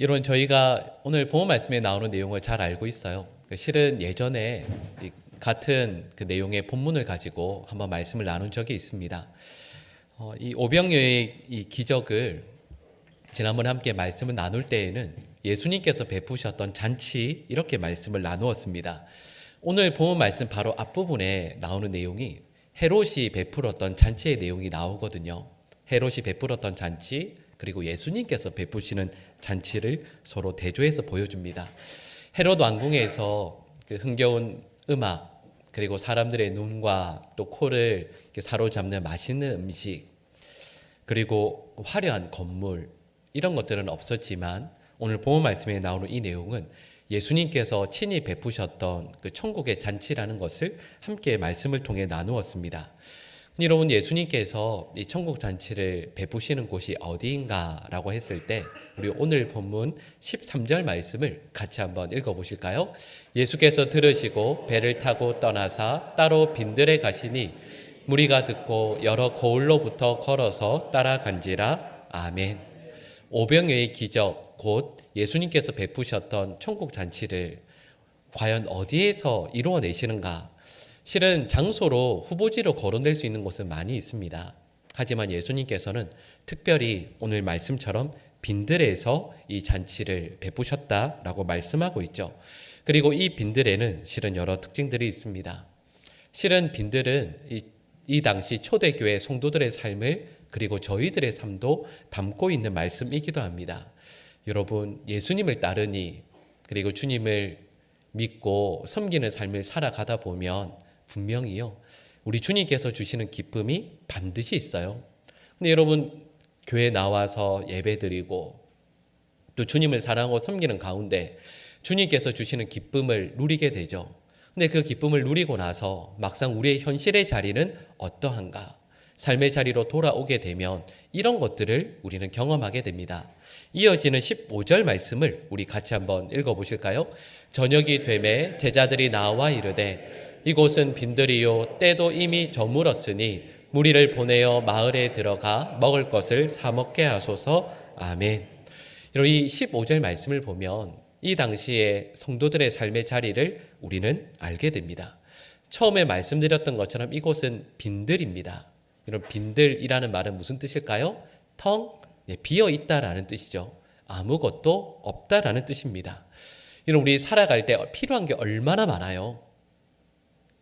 이런 저희가 오늘 본문 말씀에 나오는 내용을 잘 알고 있어요. 그 실은 예전에 이 같은 그 내용의 본문을 가지고 한번 말씀을 나눈 적이 있습니다. 어, 이 오병이어의 이 기적을 지난번에 함께 말씀을 나눌 때에는 예수님께서 베푸셨던 잔치 이렇게 말씀을 나누었습니다. 오늘 본문 말씀 바로 앞부분에 나오는 내용이 헤롯이 베풀었던 잔치의 내용이 나오거든요. 헤롯이 베풀었던 잔치 그리고 예수님께서 베푸시는 잔치를 서로 대조해서 보여줍니다. 헤롯 왕궁에서 그 흥겨운 음악 그리고 사람들의 눈과 또 코를 사로잡는 맛있는 음식 그리고 화려한 건물 이런 것들은 없었지만 오늘 본문 말씀에 나오는 이 내용은 예수님께서 친히 베푸셨던 그 천국의 잔치라는 것을 함께 말씀을 통해 나누었습니다. 여러분 예수님께서 이 천국 잔치를 베푸시는 곳이 어디인가라고 했을 때 우리 오늘 본문 13절 말씀을 같이 한번 읽어 보실까요? 예수께서 들으시고 배를 타고 떠나사 따로 빈들에 가시니 무리가 듣고 여러 거울로부터 걸어서 따라간지라 아멘. 오병이의 기적 곧 예수님께서 베푸셨던 천국 잔치를 과연 어디에서 이루어내시는가? 실은 장소로 후보지로 거론될 수 있는 곳은 많이 있습니다. 하지만 예수님께서는 특별히 오늘 말씀처럼 빈들에서 이 잔치를 베푸셨다라고 말씀하고 있죠. 그리고 이 빈들에는 실은 여러 특징들이 있습니다. 실은 빈들은 이, 이 당시 초대교회 성도들의 삶을 그리고 저희들의 삶도 담고 있는 말씀이기도 합니다. 여러분, 예수님을 따르니 그리고 주님을 믿고 섬기는 삶을 살아가다 보면 분명히요. 우리 주님께서 주시는 기쁨이 반드시 있어요. 근데 여러분 교회 나와서 예배드리고 또 주님을 사랑하고 섬기는 가운데 주님께서 주시는 기쁨을 누리게 되죠. 근데 그 기쁨을 누리고 나서 막상 우리의 현실의 자리는 어떠한가? 삶의 자리로 돌아오게 되면 이런 것들을 우리는 경험하게 됩니다. 이어지는 15절 말씀을 우리 같이 한번 읽어 보실까요? 저녁이 되매 제자들이 나와 이르되 이곳은 빈들이요 때도 이미 저물었으니 무리를 보내어 마을에 들어가 먹을 것을 사 먹게 하소서 아멘. 여러분 이 15절 말씀을 보면 이 당시에 성도들의 삶의 자리를 우리는 알게 됩니다. 처음에 말씀드렸던 것처럼 이곳은 빈들입니다. 이런 빈들이라는 말은 무슨 뜻일까요? 텅 네, 비어 있다라는 뜻이죠. 아무것도 없다라는 뜻입니다. 이런 우리 살아갈 때 필요한 게 얼마나 많아요.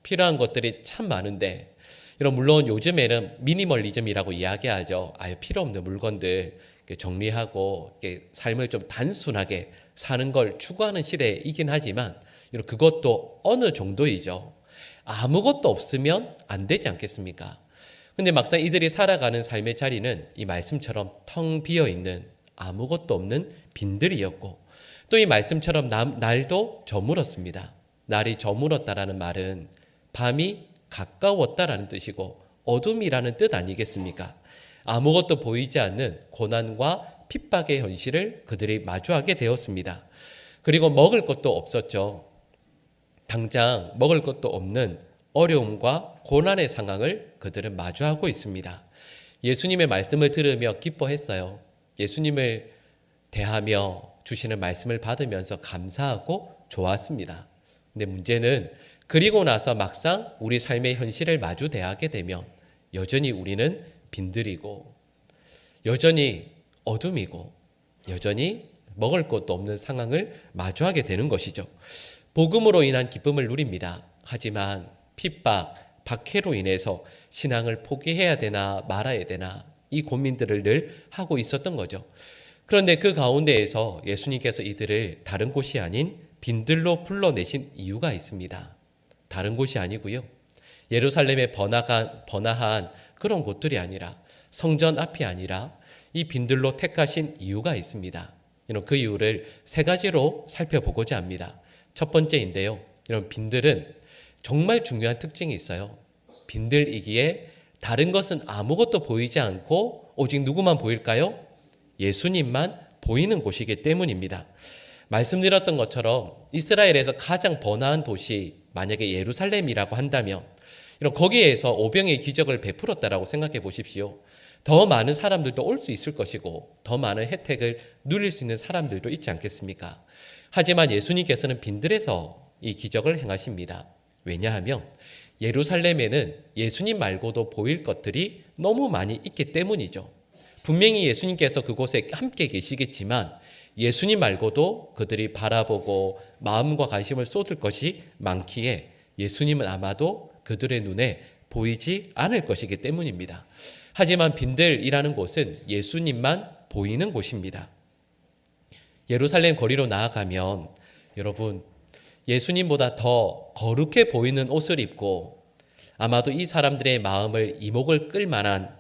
필요한 것들이 참 많은데 이런 물론 요즘에는 미니멀리즘이라고 이야기하죠. 아유 필요 없는 물건들 정리하고 삶을 좀 단순하게 사는 걸 추구하는 시대이긴 하지만 그것도 어느 정도이죠. 아무것도 없으면 안 되지 않겠습니까? 근데 막상 이들이 살아가는 삶의 자리는 이 말씀처럼 텅 비어 있는 아무것도 없는 빈들이었고 또 이 말씀처럼 남, 날도 저물었습니다. 날이 저물었다라는 말은 밤이 가까웠다라는 뜻이고 어둠이라는 뜻 아니겠습니까? 아무것도 보이지 않는 고난과 핍박의 현실을 그들이 마주하게 되었습니다. 그리고 먹을 것도 없었죠. 당장 먹을 것도 없는 어려움과 고난의 상황을 그들은 마주하고 있습니다. 예수님의 말씀을 들으며 기뻐했어요. 예수님을 대하며 주시는 말씀을 받으면서 감사하고 좋았습니다. 근데 문제는 그리고 나서 막상 우리 삶의 현실을 마주 대하게 되면 여전히 우리는 빈들이고 여전히 어둠이고 여전히 먹을 것도 없는 상황을 마주하게 되는 것이죠. 복음으로 인한 기쁨을 누립니다. 하지만 핍박, 박해로 인해서 신앙을 포기해야 되나 말아야 되나 이 고민들을 늘 하고 있었던 거죠. 그런데 그 가운데에서 예수님께서 이들을 다른 곳이 아닌 빈들로 불러내신 이유가 있습니다. 다른 곳이 아니고요. 예루살렘의 번화한, 번화한 그런 곳들이 아니라 성전 앞이 아니라 이 빈들로 택하신 이유가 있습니다. 이런 그 이유를 세 가지로 살펴보고자 합니다. 첫 번째인데요. 이런 빈들은 정말 중요한 특징이 있어요. 빈들이기에 다른 것은 아무것도 보이지 않고 오직 누구만 보일까요? 예수님만 보이는 곳이기 때문입니다. 말씀드렸던 것처럼 이스라엘에서 가장 번화한 도시 만약에 예루살렘이라고 한다면 이런 거기에서 오병의 기적을 베풀었다라고 생각해 보십시오. 더 많은 사람들도 올 수 있을 것이고 더 많은 혜택을 누릴 수 있는 사람들도 있지 않겠습니까? 하지만 예수님께서는 빈들에서 이 기적을 행하십니다. 왜냐하면 예루살렘에는 예수님 말고도 보일 것들이 너무 많이 있기 때문이죠. 분명히 예수님께서 그곳에 함께 계시겠지만 예수님 말고도 그들이 바라보고 마음과 관심을 쏟을 것이 많기에 예수님은 아마도 그들의 눈에 보이지 않을 것이기 때문입니다. 하지만 빈들이라는 곳은 예수님만 보이는 곳입니다. 예루살렘 거리로 나아가면 여러분 예수님보다 더 거룩해 보이는 옷을 입고 아마도 이 사람들의 마음을 이목을 끌 만한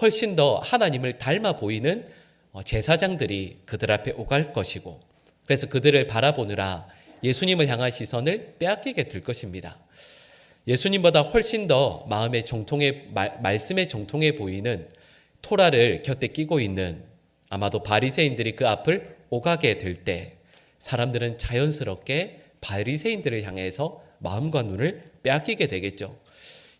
훨씬 더 하나님을 닮아 보이는 어, 제사장들이 그들 앞에 오갈 것이고 그래서 그들을 바라보느라 예수님을 향한 시선을 빼앗기게 될 것입니다. 예수님보다 훨씬 더 마음의 정통해 말, 말씀에 정통해 보이는 토라를 곁에 끼고 있는 아마도 바리새인들이 그 앞을 오가게 될 때 사람들은 자연스럽게 바리새인들을 향해서 마음과 눈을 빼앗기게 되겠죠.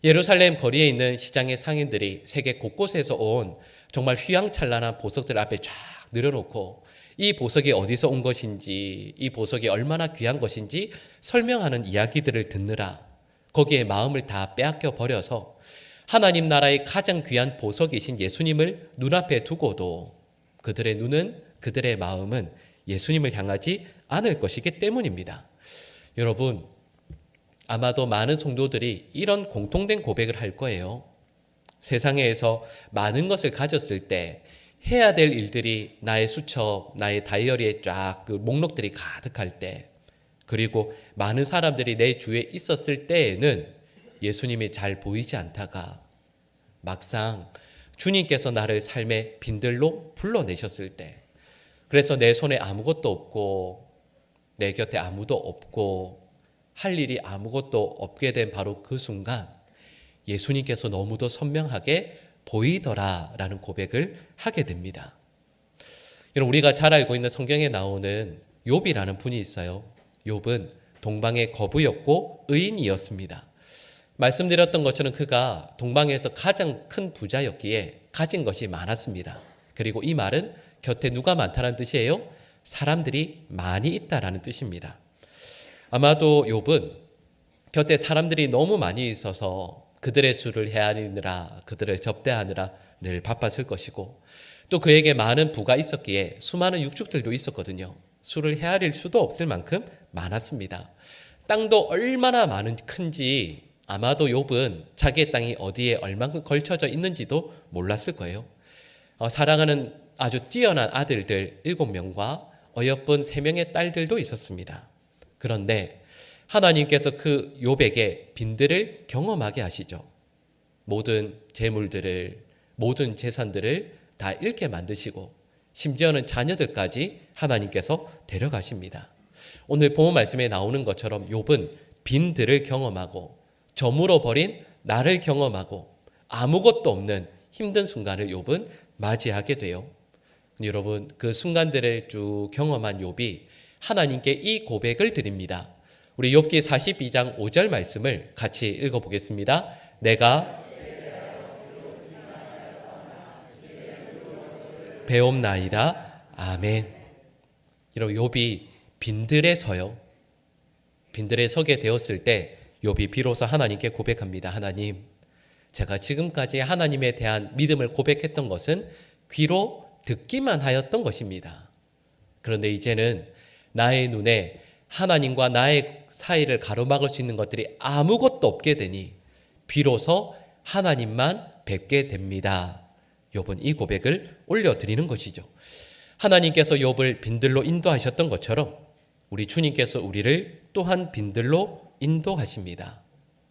예루살렘 거리에 있는 시장의 상인들이 세계 곳곳에서 온 정말 휘황찬란한 보석들 앞에 쫙 늘어놓고 이 보석이 어디서 온 것인지, 이 보석이 얼마나 귀한 것인지 설명하는 이야기들을 듣느라 거기에 마음을 다 빼앗겨 버려서 하나님 나라의 가장 귀한 보석이신 예수님을 눈앞에 두고도 그들의 눈은 그들의 마음은 예수님을 향하지 않을 것이기 때문입니다. 여러분, 아마도 많은 성도들이 이런 공통된 고백을 할 거예요. 세상에서 많은 것을 가졌을 때 해야 될 일들이 나의 수첩, 나의 다이어리에 쫙 그 목록들이 가득할 때, 그리고 많은 사람들이 내 주위에 있었을 때에는 예수님이 잘 보이지 않다가 막상 주님께서 나를 삶의 빈들로 불러내셨을 때, 그래서 내 손에 아무것도 없고, 내 곁에 아무도 없고, 할 일이 아무것도 없게 된 바로 그 순간, 예수님께서 너무도 선명하게 보이더라라는 고백을 하게 됩니다. 여러분 우리가 잘 알고 있는 성경에 나오는 욥이라는 분이 있어요. 욥은 동방의 거부였고 의인이었습니다. 말씀드렸던 것처럼 그가 동방에서 가장 큰 부자였기에 가진 것이 많았습니다. 그리고 이 말은 곁에 누가 많다는 뜻이에요? 사람들이 많이 있다라는 뜻입니다. 아마도 욥은 곁에 사람들이 너무 많이 있어서 그들의 수를 헤아리느라 그들을 접대하느라 늘 바빴을 것이고 또 그에게 많은 부가 있었기에 수많은 육축들도 있었거든요. 수를 헤아릴 수도 없을 만큼 많았습니다. 땅도 얼마나 많은 큰지 아마도 욥은 자기의 땅이 어디에 얼만큼 걸쳐져 있는지도 몰랐을 거예요. 어, 사랑하는 아주 뛰어난 아들들 일곱 명과 어여쁜 세 명의 딸들도 있었습니다. 그런데 하나님께서 그 욥에게 빈들을 경험하게 하시죠. 모든 재물들을 모든 재산들을 다 잃게 만드시고 심지어는 자녀들까지 하나님께서 데려가십니다. 오늘 본문 말씀에 나오는 것처럼 욥은 빈들을 경험하고 저물어 버린 나를 경험하고 아무것도 없는 힘든 순간을 욥은 맞이하게 돼요. 여러분 그 순간들을 쭉 경험한 욥이 하나님께 이 고백을 드립니다. 우리 욥기 42장 5절 말씀을 같이 읽어 보겠습니다. 내가 배움나이다. 아멘. 여러분 욥이 빈들에 서요. 빈들에 서게 되었을 때 욥이 비로소 하나님께 고백합니다. 하나님, 제가 지금까지 하나님에 대한 믿음을 고백했던 것은 귀로 듣기만 하였던 것입니다. 그런데 이제는 나의 눈에 하나님과 나의 사이를 가로막을 수 있는 것들이 아무것도 없게 되니 비로소 하나님만 뵙게 됩니다. 욥은 이 고백을 올려드리는 것이죠. 하나님께서 욥을 빈들로 인도하셨던 것처럼 우리 주님께서 우리를 또한 빈들로 인도하십니다.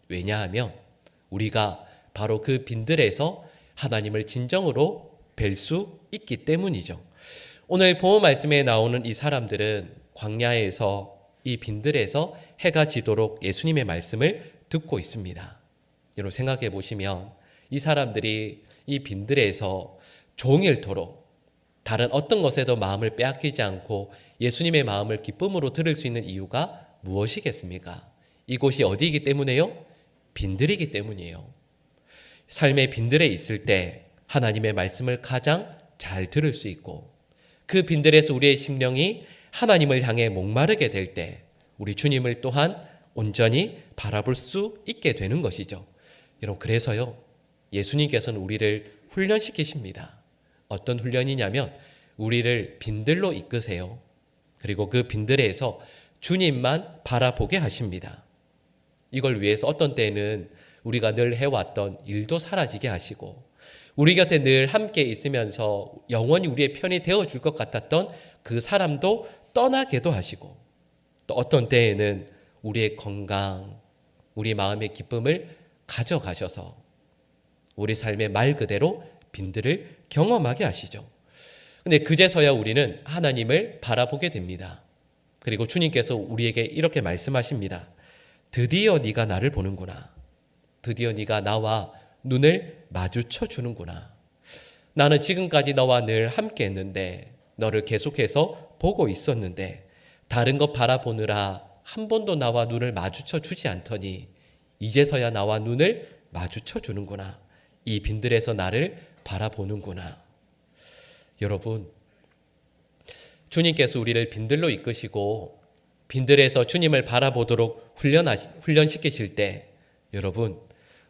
왜냐하면 우리가 바로 그 빈들에서 하나님을 진정으로 뵐 수 있기 때문이죠. 오늘 보험 말씀에 나오는 이 사람들은 광야에서 이 빈들에서 해가 지도록 예수님의 말씀을 듣고 있습니다. 여러분 생각해 보시면 이 사람들이 이 빈들에서 종일토록 다른 어떤 것에도 마음을 빼앗기지 않고 예수님의 마음을 기쁨으로 들을 수 있는 이유가 무엇이겠습니까? 이곳이 어디이기 때문에요? 빈들이기 때문이에요. 삶의 빈들에 있을 때 하나님의 말씀을 가장 잘 들을 수 있고 그 빈들에서 우리의 심령이 하나님을 향해 목마르게 될 때 우리 주님을 또한 온전히 바라볼 수 있게 되는 것이죠. 여러분 그래서요. 예수님께서는 우리를 훈련시키십니다. 어떤 훈련이냐면 우리를 빈들로 이끄세요. 그리고 그 빈들에서 주님만 바라보게 하십니다. 이걸 위해서 어떤 때는 우리가 늘 해왔던 일도 사라지게 하시고 우리 곁에 늘 함께 있으면서 영원히 우리의 편이 되어줄 것 같았던 그 사람도 떠나게도 하시고 또 어떤 때에는 우리의 건강, 우리 마음의 기쁨을 가져가셔서 우리 삶의 말 그대로 빈들을 경험하게 하시죠. 근데 그제서야 우리는 하나님을 바라보게 됩니다. 그리고 주님께서 우리에게 이렇게 말씀하십니다. 드디어 네가 나를 보는구나. 드디어 네가 나와 눈을 마주쳐 주는구나. 나는 지금까지 너와 늘 함께 했는데 너를 계속해서 보고 있었는데 다른 것 바라보느라 한 번도 나와 눈을 마주쳐 주지 않더니 이제서야 나와 눈을 마주쳐 주는구나. 이 빈들에서 나를 바라보는구나. 여러분, 주님께서 우리를 빈들로 이끄시고 빈들에서 주님을 바라보도록 훈련하시, 훈련시키실 때 여러분,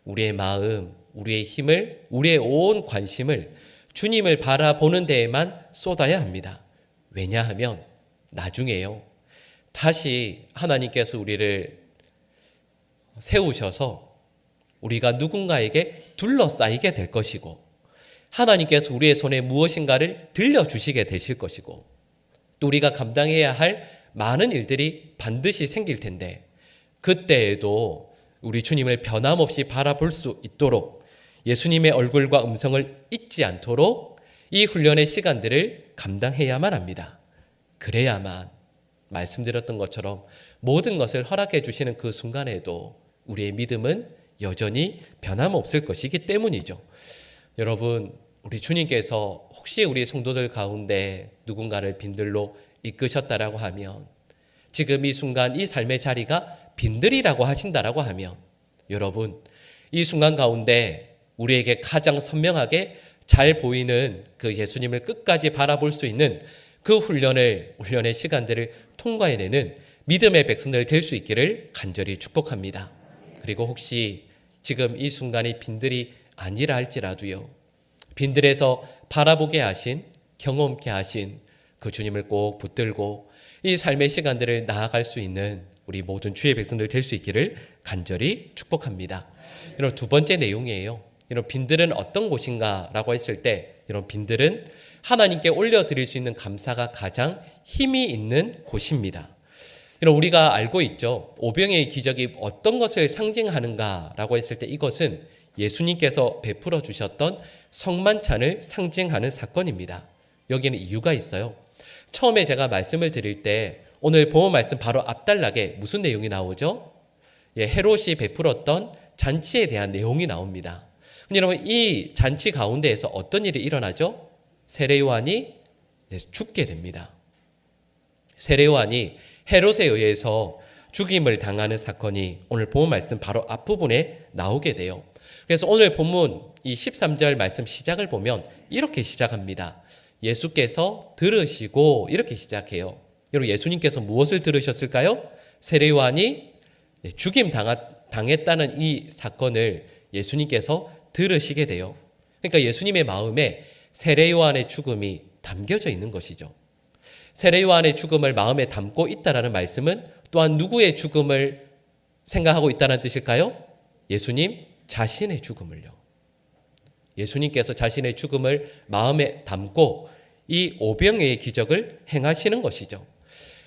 우리의 마음, 우리의 힘을, 우리의 온 관심을 주님을 바라보는 데에만 쏟아야 합니다. 왜냐하면 나중에요. 다시 하나님께서 우리를 세우셔서 우리가 누군가에게 둘러싸이게 될 것이고 하나님께서 우리의 손에 무엇인가를 들려주시게 되실 것이고 또 우리가 감당해야 할 많은 일들이 반드시 생길 텐데 그때에도 우리 주님을 변함없이 바라볼 수 있도록 예수님의 얼굴과 음성을 잊지 않도록 이 훈련의 시간들을 감당해야만 합니다. 그래야만 말씀드렸던 것처럼 모든 것을 허락해 주시는 그 순간에도 우리의 믿음은 여전히 변함없을 것이기 때문이죠. 여러분, 우리 주님께서 혹시 우리 성도들 가운데 누군가를 빈들로 이끄셨다라고 하면 지금 이 순간 이 삶의 자리가 빈들이라고 하신다라고 하면 여러분, 이 순간 가운데 우리에게 가장 선명하게 잘 보이는 그 예수님을 끝까지 바라볼 수 있는 그 훈련을 훈련의 시간들을 통과해내는 믿음의 백성들 될 수 있기를 간절히 축복합니다. 그리고 혹시 지금 이 순간이 빈들이 아니라 할지라도요. 빈들에서 바라보게 하신 경험케 하신 그 주님을 꼭 붙들고 이 삶의 시간들을 나아갈 수 있는 우리 모든 주의 백성들 될 수 있기를 간절히 축복합니다. 이런 두 번째 내용이에요. 이런 빈들은 어떤 곳인가라고 했을 때 이런 빈들은 하나님께 올려드릴 수 있는 감사가 가장 힘이 있는 곳입니다. 이런 우리가 알고 있죠. 오병의 기적이 어떤 것을 상징하는가라고 했을 때 이것은 예수님께서 베풀어 주셨던 성만찬을 상징하는 사건입니다. 여기는 이유가 있어요. 처음에 제가 말씀을 드릴 때 오늘 보험 말씀 바로 앞달락에 무슨 내용이 나오죠? 예, 헤롯이 베풀었던 잔치에 대한 내용이 나옵니다. 근데 여러분 이 잔치 가운데에서 어떤 일이 일어나죠? 세례 요한이 죽게 됩니다. 세례 요한이 헤롯에 의해서 죽임을 당하는 사건이 오늘 본문 말씀 바로 앞부분에 나오게 돼요. 그래서 오늘 본문 이 13절 말씀 시작을 보면 이렇게 시작합니다. 예수께서 들으시고 이렇게 시작해요. 여러분 예수님께서 무엇을 들으셨을까요? 세례 요한이 죽임 당했다는 이 사건을 예수님께서 들으시게 돼요. 그러니까 예수님의 마음에 세례 요한의 죽음이 담겨져 있는 것이죠. 세례 요한의 죽음을 마음에 담고 있다라는 말씀은 또한 누구의 죽음을 생각하고 있다는 뜻일까요? 예수님 자신의 죽음을요. 예수님께서 자신의 죽음을 마음에 담고 이 오병의 기적을 행하시는 것이죠.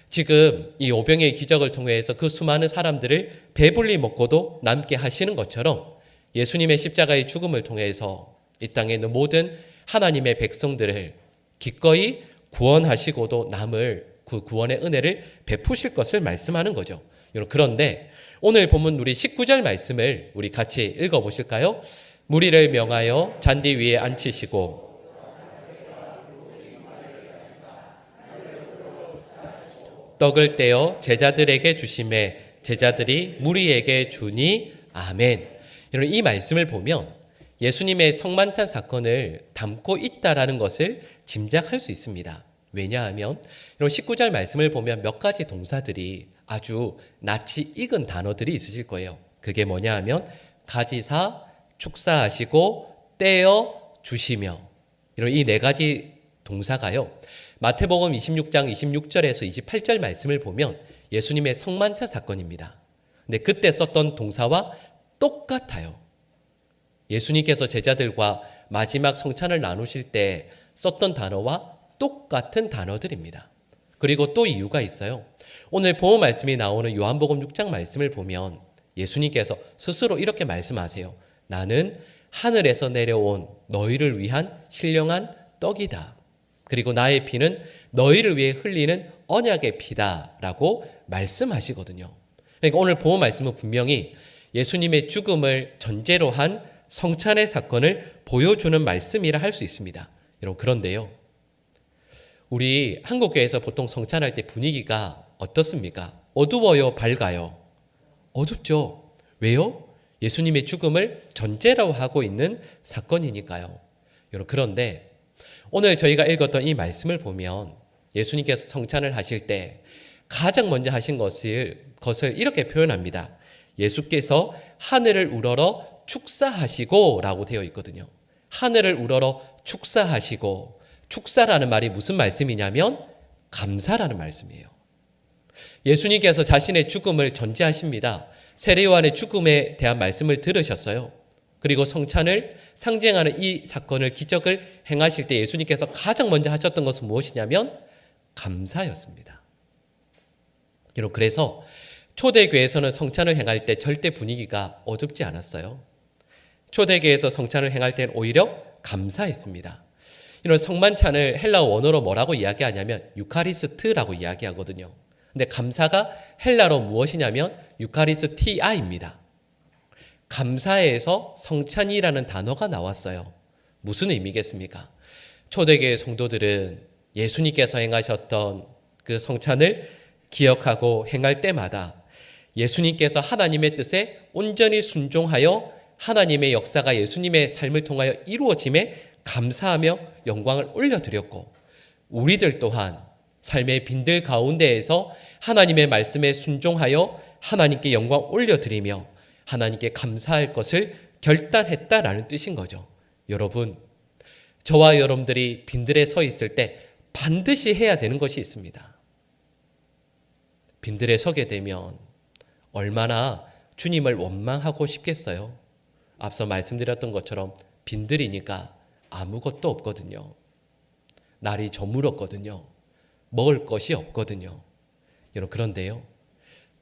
지금 이 오병의 기적을 통해서 그 수많은 사람들을 배불리 먹고도 남게 하시는 것처럼 예수님의 십자가의 죽음을 통해서 이 땅에 있는 모든 하나님의 백성들을 기꺼이 구원하시고도 남을 그 구원의 은혜를 베푸실 것을 말씀하는 거죠. 그런데 오늘 본문 우리 19절 말씀을 우리 같이 읽어 보실까요? 무리를 명하여 잔디 위에 앉히시고 떡을 떼어 제자들에게 주심에 제자들이 무리에게 주니 아멘. 여러분 이 말씀을 보면 예수님의 성만찬 사건을 담고 있다라는 것을 짐작할 수 있습니다. 왜냐하면 이런 19절 말씀을 보면 몇 가지 동사들이 아주 낯이 익은 단어들이 있으실 거예요. 그게 뭐냐 하면 가지사, 축사하시고 떼어 주시며 이런 이 네 가지 동사가요. 마태복음 26장 26절에서 28절 말씀을 보면 예수님의 성만찬 사건입니다. 근데 그때 썼던 동사와 똑같아요. 예수님께서 제자들과 마지막 성찬을 나누실 때 썼던 단어와 똑같은 단어들입니다. 그리고 또 이유가 있어요. 오늘 보호 말씀이 나오는 요한복음 6장 말씀을 보면 예수님께서 스스로 이렇게 말씀하세요. 나는 하늘에서 내려온 너희를 위한 신령한 떡이다. 그리고 나의 피는 너희를 위해 흘리는 언약의 피다라고 말씀하시거든요. 그러니까 오늘 보호 말씀은 분명히 예수님의 죽음을 전제로 한 성찬의 사건을 보여주는 말씀이라 할 수 있습니다. 여러분 그런데요. 우리 한국교회에서 보통 성찬할 때 분위기가 어떻습니까? 어두워요, 밝아요? 어둡죠. 왜요? 예수님의 죽음을 전제로 하고 있는 사건이니까요. 여러분 그런데 오늘 저희가 읽었던 이 말씀을 보면 예수님께서 성찬을 하실 때 가장 먼저 하신 것을 것을 이렇게 표현합니다. 예수께서 하늘을 우러러 축사하시고 라고 되어 있거든요. 하늘을 우러러 축사하시고 축사라는 말이 무슨 말씀이냐면 감사라는 말씀이에요. 예수님께서 자신의 죽음을 전제하십니다. 세례요한의 죽음에 대한 말씀을 들으셨어요. 그리고 성찬을 상징하는 이 사건을 기적을 행하실 때 예수님께서 가장 먼저 하셨던 것은 무엇이냐면 감사였습니다. 여러분 그래서 초대교회에서는 성찬을 행할 때 절대 분위기가 어둡지 않았어요. 초대교회에서 성찬을 행할 때는 오히려 감사했습니다. 이런 성만찬을 헬라어 원어로 뭐라고 이야기하냐면 유카리스트라고 이야기하거든요. 근데 감사가 헬라로 무엇이냐면 유카리스티아입니다. 감사에서 성찬이라는 단어가 나왔어요. 무슨 의미겠습니까? 초대교회 성도들은 예수님께서 행하셨던 그 성찬을 기억하고 행할 때마다 예수님께서 하나님의 뜻에 온전히 순종하여 하나님의 역사가 예수님의 삶을 통하여 이루어짐에 감사하며 영광을 올려드렸고 우리들 또한 삶의 빈들 가운데에서 하나님의 말씀에 순종하여 하나님께 영광 올려드리며 하나님께 감사할 것을 결단했다라는 뜻인 거죠. 여러분, 저와 여러분들이 빈들에 서 있을 때 반드시 해야 되는 것이 있습니다. 빈들에 서게 되면 얼마나 주님을 원망하고 싶겠어요. 앞서 말씀드렸던 것처럼 빈들이니까 아무것도 없거든요. 날이 저물었거든요. 먹을 것이 없거든요. 여러분, 그런데요.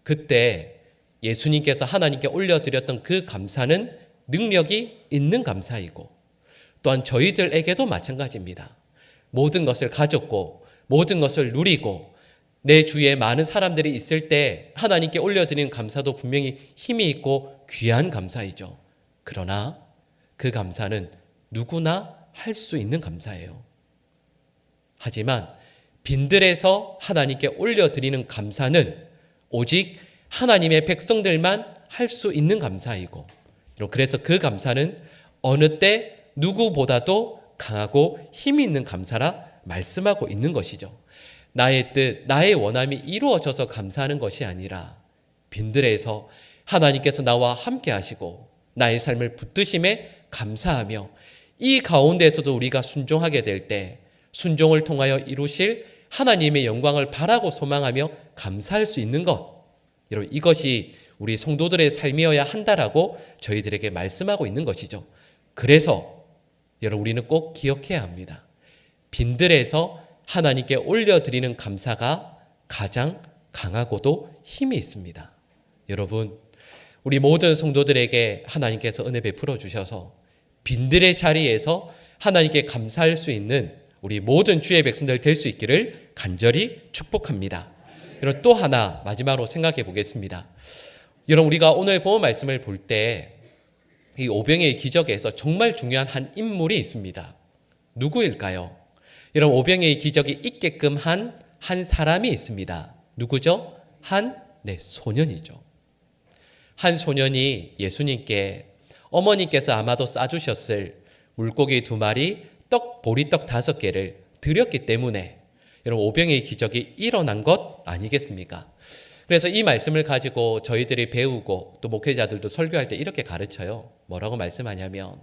그때 예수님께서 하나님께 올려드렸던 그 감사는 능력이 있는 감사이고 또한 저희들에게도 마찬가지입니다. 모든 것을 가졌고 모든 것을 누리고 내 주위에 많은 사람들이 있을 때 하나님께 올려드리는 감사도 분명히 힘이 있고 귀한 감사이죠. 그러나 그 감사는 누구나 할 수 있는 감사예요. 하지만 빈들에서 하나님께 올려드리는 감사는 오직 하나님의 백성들만 할 수 있는 감사이고, 그래서 그 감사는 어느 때 누구보다도 강하고 힘이 있는 감사라 말씀하고 있는 것이죠. 나의 뜻, 나의 원함이 이루어져서 감사하는 것이 아니라 빈들에서 하나님께서 나와 함께 하시고 나의 삶을 붙드심에 감사하며 이 가운데에서도 우리가 순종하게 될 때 순종을 통하여 이루실 하나님의 영광을 바라고 소망하며 감사할 수 있는 것. 여러분 이것이 우리 성도들의 삶이어야 한다라고 저희들에게 말씀하고 있는 것이죠. 그래서 여러분 우리는 꼭 기억해야 합니다. 빈들에서 하나님께 올려드리는 감사가 가장 강하고도 힘이 있습니다. 여러분, 우리 모든 성도들에게 하나님께서 은혜 베풀어 주셔서 빈들의 자리에서 하나님께 감사할 수 있는 우리 모든 주의 백성들 될 수 있기를 간절히 축복합니다. 여러분 또 하나 마지막으로 생각해 보겠습니다. 여러분 우리가 오늘 본 말씀을 볼 때 이 오병의 기적에서 정말 중요한 한 인물이 있습니다. 누구일까요? 여러분 오병의 기적이 있게끔 한 한 사람이 있습니다. 누구죠? 한 네, 소년이죠. 한 소년이 예수님께 어머니께서 아마도 싸주셨을 물고기 두 마리, 떡, 보리떡 다섯 개를 드렸기 때문에 여러분 오병의 기적이 일어난 것 아니겠습니까? 그래서 이 말씀을 가지고 저희들이 배우고 또 목회자들도 설교할 때 이렇게 가르쳐요. 뭐라고 말씀하냐면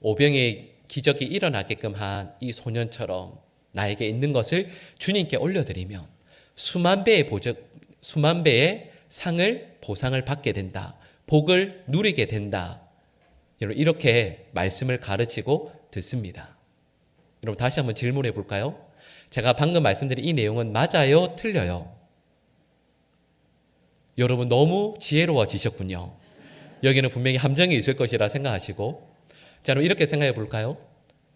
오병의 기적이 일어나게끔 한 이 소년처럼 나에게 있는 것을 주님께 올려드리면 수만 배의 보적, 수만 배의 상을 보상을 받게 된다. 복을 누리게 된다. 여러분 이렇게 말씀을 가르치고 듣습니다. 여러분 다시 한번 질문해 볼까요? 제가 방금 말씀드린 이 내용은 맞아요, 틀려요? 여러분 너무 지혜로워지셨군요. 여기는 분명히 함정이 있을 것이라 생각하시고 자, 그럼 이렇게 생각해 볼까요?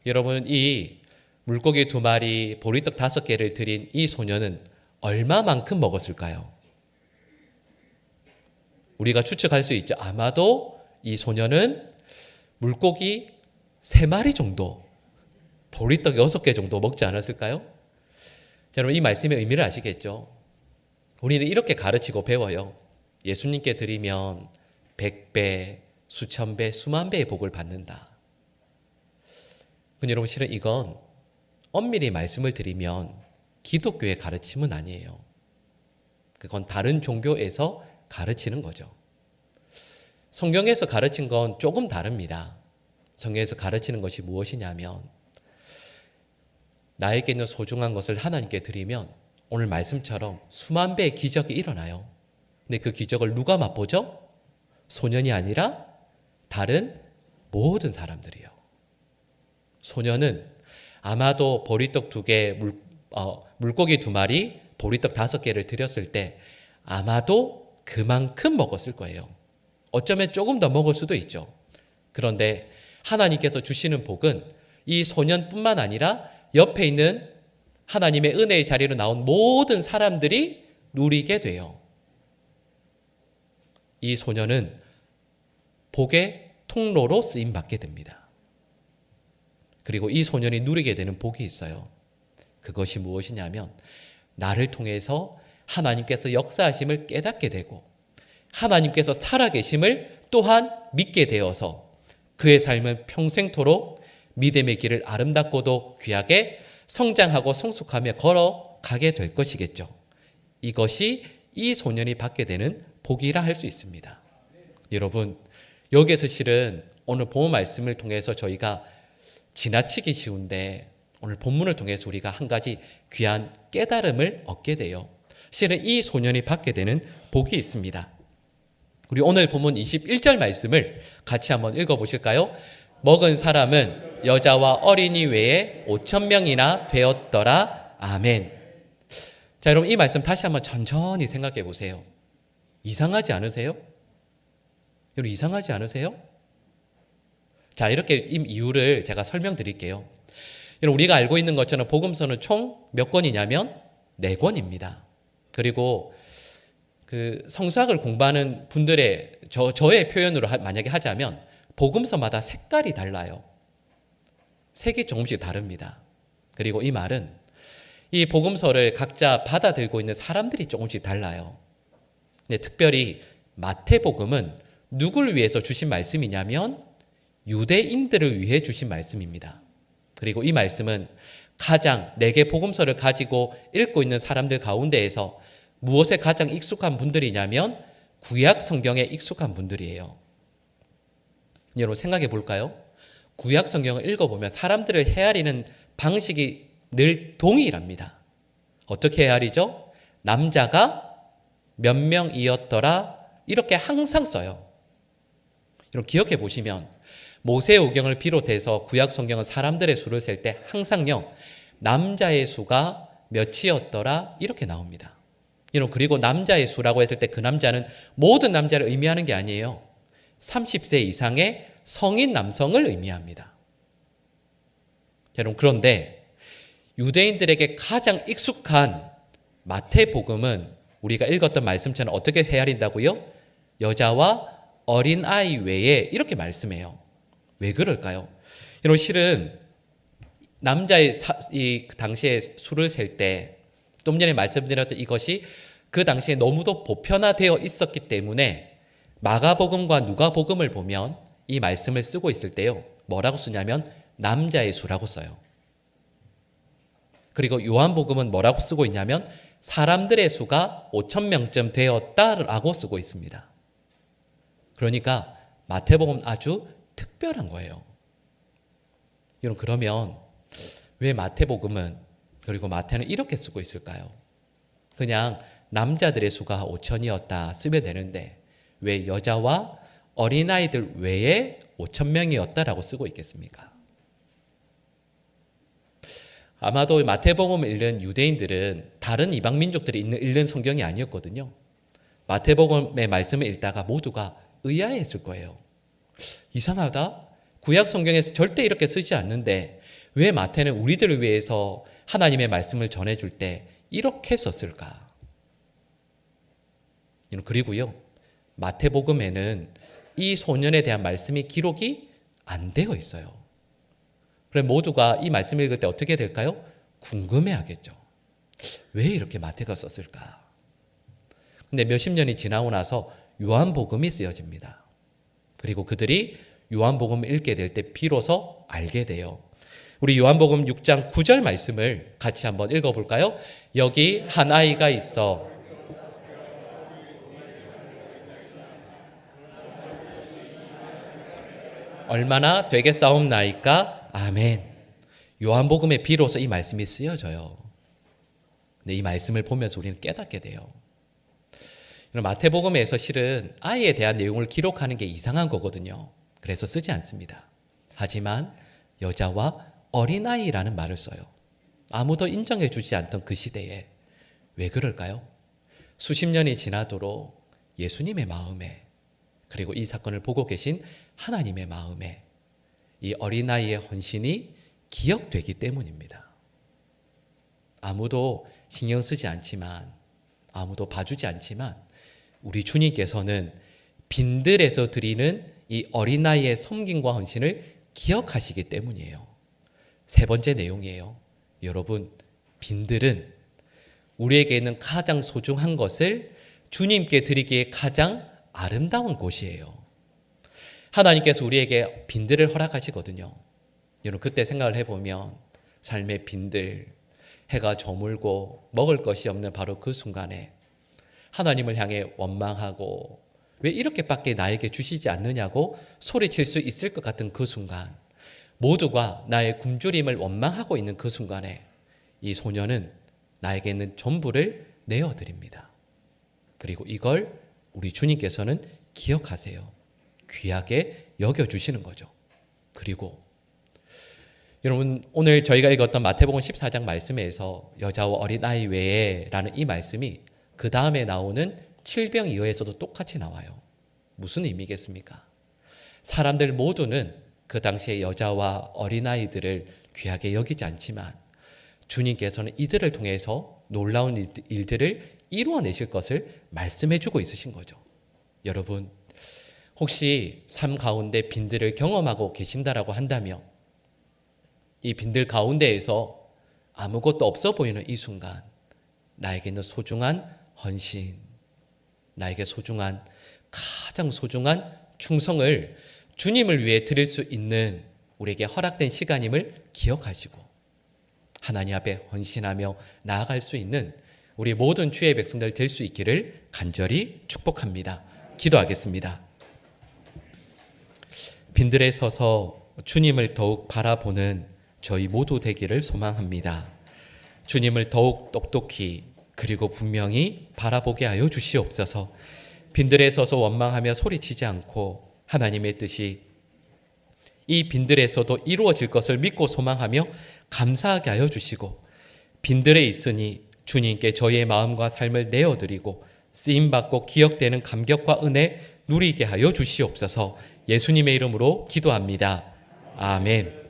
여러분 이 물고기 두 마리, 보리떡 다섯 개를 드린 이 소녀는 얼마만큼 먹었을까요? 우리가 추측할 수 있죠. 아마도 이 소녀는 물고기 세 마리 정도, 보리떡 여섯 개 정도 먹지 않았을까요? 자, 여러분 이 말씀의 의미를 아시겠죠? 우리는 이렇게 가르치고 배워요. 예수님께 드리면 백배, 수천 배, 수만 배의 복을 받는다. 근데 여러분 실은 이건 엄밀히 말씀을 드리면 기독교의 가르침은 아니에요. 그건 다른 종교에서 가르치는 거죠. 성경에서 가르친 건 조금 다릅니다. 성경에서 가르치는 것이 무엇이냐면 나에게 있는 소중한 것을 하나님께 드리면 오늘 말씀처럼 수만 배의 기적이 일어나요. 근데 그 기적을 누가 맛보죠? 소년이 아니라 다른 모든 사람들이요. 소년은 아마도 보리떡 두 개, 물, 어, 물고기 두 마리, 보리떡 다섯 개를 드렸을 때 아마도 그만큼 먹었을 거예요. 어쩌면 조금 더 먹을 수도 있죠. 그런데 하나님께서 주시는 복은 이 소년뿐만 아니라 옆에 있는 하나님의 은혜의 자리로 나온 모든 사람들이 누리게 돼요. 이 소년은 복의 통로로 쓰임 받게 됩니다. 그리고 이 소년이 누리게 되는 복이 있어요. 그것이 무엇이냐면 나를 통해서 하나님께서 역사하심을 깨닫게 되고 하나님께서 살아계심을 또한 믿게 되어서 그의 삶은 평생토록 믿음의 길을 아름답고도 귀하게 성장하고 성숙하며 걸어가게 될 것이겠죠. 이것이 이 소년이 받게 되는 복이라 할 수 있습니다. 여러분, 여기에서 실은 오늘 본문 말씀을 통해서 저희가 지나치기 쉬운데 오늘 본문을 통해서 우리가 한 가지 귀한 깨달음을 얻게 돼요. 실은 이 소년이 받게 되는 복이 있습니다. 우리 오늘 본문 21절 말씀을 같이 한번 읽어 보실까요? 먹은 사람은 여자와 어린이 외에 5천 명이나 되었더라. 아멘. 자, 여러분 이 말씀 다시 한번 천천히 생각해 보세요. 이상하지 않으세요? 여러분 이상하지 않으세요? 자, 이렇게 이유를 제가 설명드릴게요. 우리가 알고 있는 것처럼 복음서는 총 몇 권이냐면 네 권입니다. 그리고 그 성서학을 공부하는 분들의 저 저의 표현으로 하, 만약에 하자면 복음서마다 색깔이 달라요. 색이 조금씩 다릅니다. 그리고 이 말은 이 복음서를 각자 받아들고 있는 사람들이 조금씩 달라요. 근데 특별히 마태복음은 누굴 위해서 주신 말씀이냐면 유대인들을 위해 주신 말씀입니다. 그리고 이 말씀은 가장 내게 복음서를 가지고 읽고 있는 사람들 가운데에서 무엇에 가장 익숙한 분들이냐면 구약 성경에 익숙한 분들이에요. 여러분 생각해 볼까요? 구약 성경을 읽어보면 사람들을 헤아리는 방식이 늘 동일합니다. 어떻게 헤아리죠? 남자가 몇 명이었더라 이렇게 항상 써요. 여러분 기억해 보시면 모세오경을 비롯해서 구약 성경은 사람들의 수를 셀 때 항상요 남자의 수가 몇이었더라 이렇게 나옵니다. 여러분 그리고 남자의 수라고 했을 때 그 남자는 모든 남자를 의미하는 게 아니에요. 30세 이상의 성인 남성을 의미합니다. 여러분 그런데 유대인들에게 가장 익숙한 마태복음은 우리가 읽었던 말씀처럼 어떻게 헤아린다고요? 여자와 어린 아이 외에 이렇게 말씀해요. 왜 그럴까요? 여러분 실은 남자의 사, 이 당시에 술을 셀 때 좀 전에 말씀드렸던 이것이 그 당시에 너무도 보편화되어 있었기 때문에 마가복음과 누가복음을 보면 이 말씀을 쓰고 있을 때요. 뭐라고 쓰냐면 남자의 수라고 써요. 그리고 요한복음은 뭐라고 쓰고 있냐면 사람들의 수가 5천 명쯤 되었다라고 쓰고 있습니다. 그러니까 마태복음 아주 특별한 거예요. 여러분 그러면 왜 마태복음은 그리고 마태는 이렇게 쓰고 있을까요? 그냥 남자들의 수가 5천이었다 쓰면 되는데 왜 여자와 어린아이들 외에 5천 명이었다라고 쓰고 있겠습니까? 아마도 마태복음을 읽는 유대인들은 다른 이방 민족들이 읽는, 성경이 아니었거든요. 마태복음의 말씀을 읽다가 모두가 의아했을 거예요. 이상하다. 구약 성경에서 절대 이렇게 쓰지 않는데 왜 마태는 우리들을 위해서 하나님의 말씀을 전해줄 때 이렇게 썼을까? 그리고요, 마태복음에는 이 소년에 대한 말씀이 기록이 안 되어 있어요. 그래 모두가 이 말씀 읽을 때 어떻게 될까요? 궁금해 하겠죠. 왜 이렇게 마태가 썼을까? 근데 몇십 년이 지나고 나서 요한복음이 쓰여집니다. 그리고 그들이 요한복음을 읽게 될 때 비로소 알게 돼요. 우리 요한복음 6장 9절 말씀을 같이 한번 읽어볼까요? 여기 한 아이가 있어 얼마나 되겠사옵나이까? 아멘. 요한복음에 비로소 이 말씀이 쓰여져요. 근데 이 말씀을 보면서 우리는 깨닫게 돼요. 마태복음에서 실은 아이에 대한 내용을 기록하는 게 이상한 거거든요. 그래서 쓰지 않습니다. 하지만 여자와 어린아이라는 말을 써요. 아무도 인정해 주지 않던 그 시대에 왜 그럴까요? 수십 년이 지나도록 예수님의 마음에 그리고 이 사건을 보고 계신 하나님의 마음에 이 어린아이의 헌신이 기억되기 때문입니다. 아무도 신경 쓰지 않지만, 아무도 봐주지 않지만, 우리 주님께서는 빈들에서 드리는 이 어린아이의 섬김과 헌신을 기억하시기 때문이에요. 세 번째 내용이에요. 여러분, 빈들은 우리에게 는 가장 소중한 것을 주님께 드리기에 가장 아름다운 곳이에요. 하나님께서 우리에게 빈들을 허락하시거든요. 여러분 그때 생각을 해보면 삶의 빈들, 해가 저물고 먹을 것이 없는 바로 그 순간에 하나님을 향해 원망하고 왜 이렇게밖에 나에게 주시지 않느냐고 소리칠 수 있을 것 같은 그 순간 모두가 나의 굶주림을 원망하고 있는 그 순간에 이 소녀는 나에게 있는 전부를 내어드립니다. 그리고 이걸 우리 주님께서는 기억하세요. 귀하게 여겨주시는 거죠. 그리고 여러분 오늘 저희가 읽었던 마태복음 14장 말씀에서 여자와 어린아이 외에 라는 이 말씀이 그 다음에 나오는 칠병 이어에서도 똑같이 나와요. 무슨 의미겠습니까? 사람들 모두는 그 당시에 여자와 어린아이들을 귀하게 여기지 않지만 주님께서는 이들을 통해서 놀라운 일들을 이루어내실 것을 말씀해 주고 있으신 거죠. 여러분, 혹시 삶 가운데 빈들을 경험하고 계신다라고 한다면 이 빈들 가운데에서 아무것도 없어 보이는 이 순간 나에게는 소중한 헌신, 나에게 소중한 가장 소중한 충성을 주님을 위해 드릴 수 있는 우리에게 허락된 시간임을 기억하시고 하나님 앞에 헌신하며 나아갈 수 있는 우리 모든 주의 백성들 될 수 있기를 간절히 축복합니다. 기도하겠습니다. 빈들에 서서 주님을 더욱 바라보는 저희 모두 되기를 소망합니다. 주님을 더욱 똑똑히 그리고 분명히 바라보게 하여 주시옵소서. 빈들에 서서 원망하며 소리치지 않고 하나님의 뜻이 이 빈들에서도 이루어질 것을 믿고 소망하며 감사하게 하여 주시고 빈들에 있으니 주님께 저희의 마음과 삶을 내어드리고 쓰임 받고 기억되는 감격과 은혜 누리게 하여 주시옵소서. 예수님의 이름으로 기도합니다. 아멘.